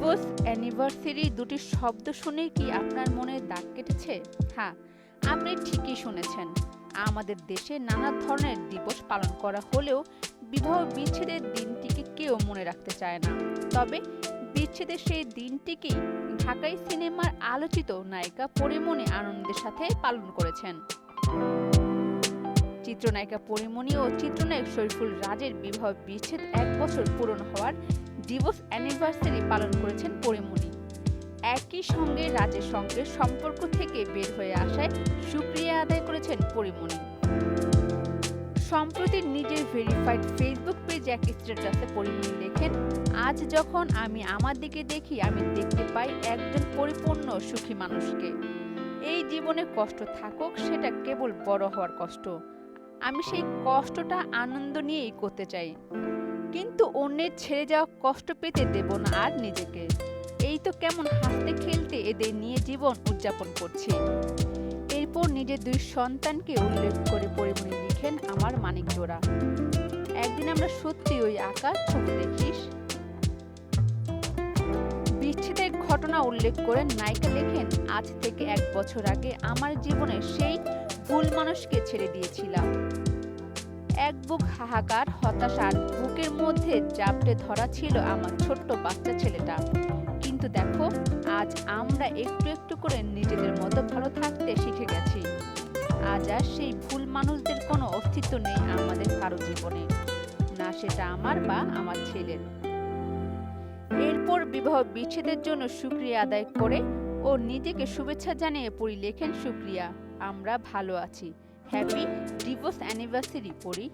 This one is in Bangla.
ডিভোর্স অ্যানিভার্সারি দুটি শব্দ শুনে কি আপনার মনে দাগ কেটেছে? হ্যাঁ আপনি ঠিকই শুনেছেন। আমাদের দেশে নানা ধরনের দিবস পালন করা হলেও বিবাহ বিচ্ছেদের দিনটিকে কেউ মনে রাখতে চায় না। তবে বিচ্ছেদের সেই দিনটিকেই ঢাকাই সিনেমার আলোচিত নায়িকা পরিমণি আনন্দের সাথে পালন করেছেন। চিত্রনায়িকা পরিমণি ও চিত্রনায়ক শরীফুল রাজের বিবাহ বিচ্ছেদ এক বছর পূরণ হওয়ার ডিভোর্স অ্যানিভার্সারি পালন করেছেন পরিমণি। একই সঙ্গে রাজের সঙ্গে সম্পর্ক থেকে বের হয়ে আসায় সুক্রিয়া আদায় করেছেন পরিমণি। সম্প্রতি নিজের ভেরিফাইড ফেসবুক পেজে এক স্ট্যাটাসে পরিমণি লেখেন, আজ যখন আমি আমার দিকে দেখি, আমি দেখতে পাই একজন পরিপূর্ণ সুখী মানুষকে। এই জীবনে কষ্ট থাকুক, সেটা কেবল বড় হওয়ার কষ্ট। আমি সেই কষ্টটা আনন্দ নিয়েই করতে চাই। কিন্তু অন্যের ছেড়ে যাওয়া কষ্ট পেতে দেব না আর নিজেকে। এই তো কেমন হাসতে খেলতে এদের নিয়ে জীবন উদযাপন করছি। এরপর নিজের দুই সন্তানকে উল্লেখ করে পরিমণি লিখেন আমার মানিক জোড়া। একদিন আমরা সত্যি ওই আকাশ ছবি দেখিস। বিচ্ছেদের ঘটনা উল্লেখ করে নায়িকা লেখেন, আজ থেকে এক বছর আগে আমার জীবনে সেই ভুল মানুষকে ছেড়ে দিয়েছিলাম। এক বুক হাহাকার, হতাশার বুকের মধ্যে জাপটে ধরা ছিল আমার ছোট্ট বাচ্চা ছেলেটা। কিন্তু দেখো, আজ আমরা একটু একটু করে নিজেদের মতো ভালো থাকতে শিখে গেছি। আজ আর সেই ভুল মানুষদের কোনো অস্তিত্ব নেই আমাদের কারও জীবনে। না সেটা আমার বা আমার ছেলের। এরপর বিবাহ বিচ্ছেদের জন্য সুক্রিয়া আদায় করে ও নিজেকে শুভেচ্ছা জানিয়ে পড়ি লেখেন, সুক্রিয়া, আমরা ভালো আছি। হ্যাপি ডিভোর্স অ্যানিভার্সারি পড়ি